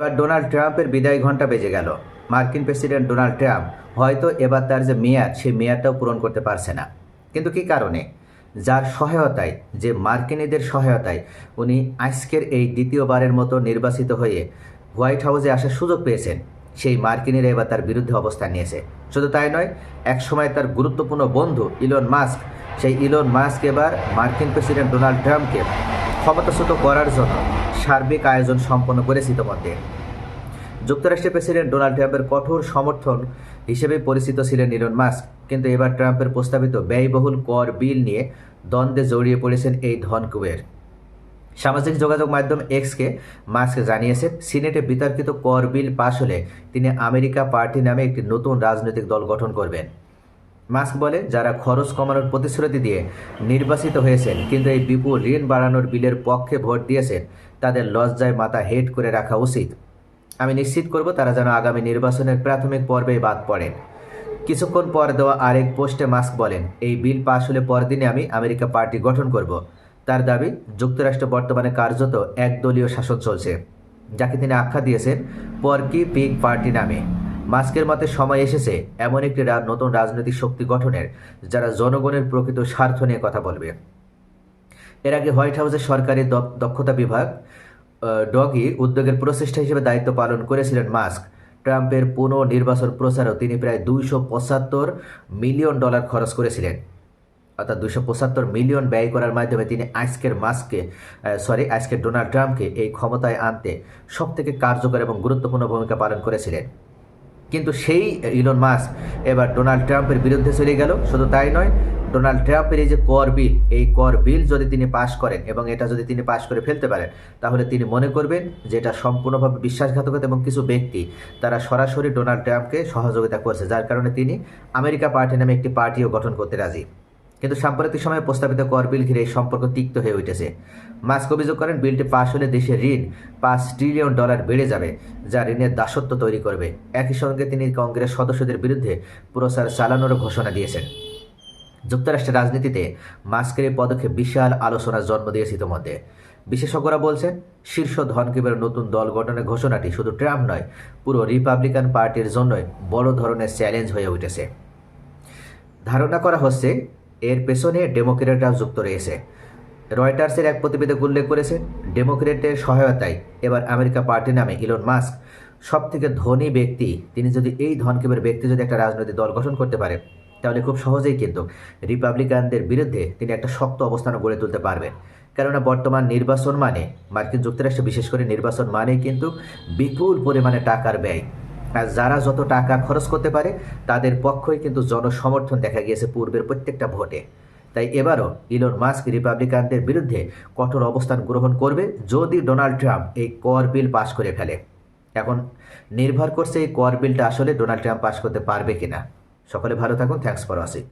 এবার ডোনাল্ড ট্রাম্পের বিদায় ঘণ্টা বেজে গেল। মার্কিন প্রেসিডেন্ট ডোনাল্ড ট্রাম্প হয়তো এবার তার যে মেয়াদ, সেই মেয়াদটাও পূরণ করতে পারছে না। কিন্তু কি কারণে? যার সহায়তায়, যে মার্কিনীদের সহায়তায় উনি আজকের এই দ্বিতীয়বারের মতো নির্বাচিত হয়ে হোয়াইট হাউসে আসার সুযোগ পেয়েছেন, সেই মার্কিনীরা এবার তার বিরুদ্ধে অবস্থান নিয়েছে। শুধু তাই নয়, একসময় তার গুরুত্বপূর্ণ বন্ধু ইলন মাস্ক, সেই ইলন মাস্ক এবার মার্কিন প্রেসিডেন্ট ডোনাল্ড ট্রাম্পকে ক্ষমতাচ্যুত করার জন্য সার্বিক আয়োজন সম্পন্ন করেছে ইতিমধ্যে যুক্তরাষ্ট্রের প্রেসিডেন্ট ডোনাল্ড ট্রাম্পের কঠোর সমর্থন হিসেবে পরিচিত ছিলেন ইলন মাস্ক, কিন্তু এবার ট্রাম্পের প্রস্তাবিত ব্যয়বহুল কর বিল নিয়ে দ্বন্দ্বে জড়িয়ে পড়েছেন এই ধনকুবের সামাজিক যোগাযোগ মাধ্যম এক্সকে মাস্ক জানিয়েছেন সিনেটে বিতর্কিত কর বিল পাশ হলে তিনি আমেরিকা পার্টি নামে একটি নতুন রাজনৈতিক দল গঠন করবেন। মাস্ক বলে, যারা খরচ কমানোর প্রতিশ্রুতি দিয়ে নির্বাচিত হয়েছেন, কিন্তু এই বিপুল ঋণ বাড়ানোর বিলের পক্ষে ভোট দিয়েছেন, তাদের লজ্জায় মাথা হেট করে রাখা উচিত। আমি নিশ্চিত করব তারা যেন আগামী নির্বাচনের প্রাথমিক পর্বেই বাদ পড়েন। কিছুক্ষণ পর দেওয়া আরেক পোস্টে মাস্ক বলেন, এই বিল পাশ হলে পরদিনে আমি আমেরিকা পার্টি গঠন করব। তার দাবি, যুক্তরাষ্ট্র বর্তমানে কার্যত একদলীয় শাসন চলছে। যাকে তিনি আখ্যা দিয়েছেন, পরকি পিক পার্টি নামে। মাস্কের মতে সময় এসেছে এমন একটি নতুন রাজনৈতিক শক্তি গঠনের, যারা জনগণের প্রকৃত স্বার্থ নিয়ে কথা বলবে। এর আগে হোয়াইট হাউসের সরকারি দক- দক্ষতা বিভাগ ডগি উদ্যোগের প্রচেষ্টা হিসেবে দায়িত্ব পালন করেছিলেন মাস্ক। ট্রাম্পের পুনঃ নির্বাচন প্রচারেও তিনি প্রায় দুইশো পঁচাত্তর মিলিয়ন ডলার খরচ করেছিলেন। অর্থাৎ দুশো পঁচাত্তর মিলিয়ন ব্যয় করার মাধ্যমে তিনি আজকের মাস্ককে সরি আজকের ডোনাল্ড ট্রাম্পকে এই ক্ষমতায় আনতে সবথেকে কার্যকর এবং গুরুত্বপূর্ণ ভূমিকা পালন করেছিলেন। কিন্তু সেই ইলন মাস এবার ডোনাল্ড ট্রাম্পের বিরুদ্ধে চলে গেল। শুধু তাই নয় ডোনাল্ড ট্রাম্পের এই যে কর বিল, এই কর বিল যদি তিনি পাশ করেন এবং এটা যদি তিনি পাশ করে ফেলতে পারেন, তাহলে তিনি মনে করবেন যে এটা সম্পূর্ণভাবে বিশ্বাসঘাতকতা এবং কিছু ব্যক্তি, তারা সরাসরি ডোনাল্ড ট্রাম্পকে সহযোগিতা করছে, যার কারণে তিনি আমেরিকা পার্টি নামে একটি পার্টিও গঠন করতে রাজি। কিন্তু সাম্প্রতিক সময়ে প্রস্তাবিত কর বিল ঘিরে সম্পর্ক তিক্ত হয়ে উঠেছে। মাস্ক অভিযোগ করেন, বিলটি পাশ হলে দেশের ঋণ পাঁচ ট্রিলিয়ন ডলার বেড়ে যাবে, যা ঋণের দাসত্ব তৈরি করবে। একই সঙ্গে তিনি কংগ্রেস সদস্যদের বিরুদ্ধে প্রচার চালানোরও ঘোষণা দিয়েছেন। যুক্তরাষ্ট্রের রাজনীতিতে মাস্কের এই পদক্ষেপ বিশাল আলোচনার জন্ম দিয়েছে ইতিমধ্যে। বিশেষজ্ঞরা বলছেন, শীর্ষ ধনকিবের নতুন দল গঠনের ঘোষণাটি শুধু ট্রাম্প নয়, পুরো রিপাবলিকান পার্টির জন্যই বড় ধরনের চ্যালেঞ্জ হয়ে উঠেছে। ধারণা করা হচ্ছে এর পেছনে ডেমোক্রেটরা যুক্ত রয়েছে। রয়টার্সের এক প্রতিবেদক উল্লেখ করেছে ডেমোক্রেটের সহায়তায় এবার আমেরিকা পার্টি নামে ইলন মাস্ক সব থেকে ধনী ব্যক্তি। তিনি যদি এই ধনকেবের ব্যক্তি যদি একটা রাজনৈতিক দল গঠন করতে পারে, তাহলে খুব সহজেই কিন্তু রিপাবলিকানদের বিরুদ্ধে তিনি একটা শক্ত অবস্থান গড়ে তুলতে পারবেন। কেননা বর্তমান নির্বাচন মানে মার্কিন যুক্তরাষ্ট্র বিশেষ করে নির্বাচন মানেই কিন্তু বিপুল পরিমাণে টাকার ব্যয়। যারা যত টাকা খরচ করতে পারে, তাদের পক্ষই কিন্তু জনসমর্থন দেখা গিয়েছে পূর্বের প্রত্যেকটা ভোটে। তাই এবারও ইলন মাস্ক রিপাবলিকানদের বিরুদ্ধে কঠোর অবস্থান গ্রহণ করবে যদি ডোনাল্ড ট্রাম্প এই কর বিল পাশ করে ফেলে। এখন নির্ভর করছে এই কর বিলটা আসলে ডোনাল্ড ট্রাম্প পাশ করতে পারবে কিনা। সকলে ভালো থাকুন থ্যাংকস ফর ওয়াচিং।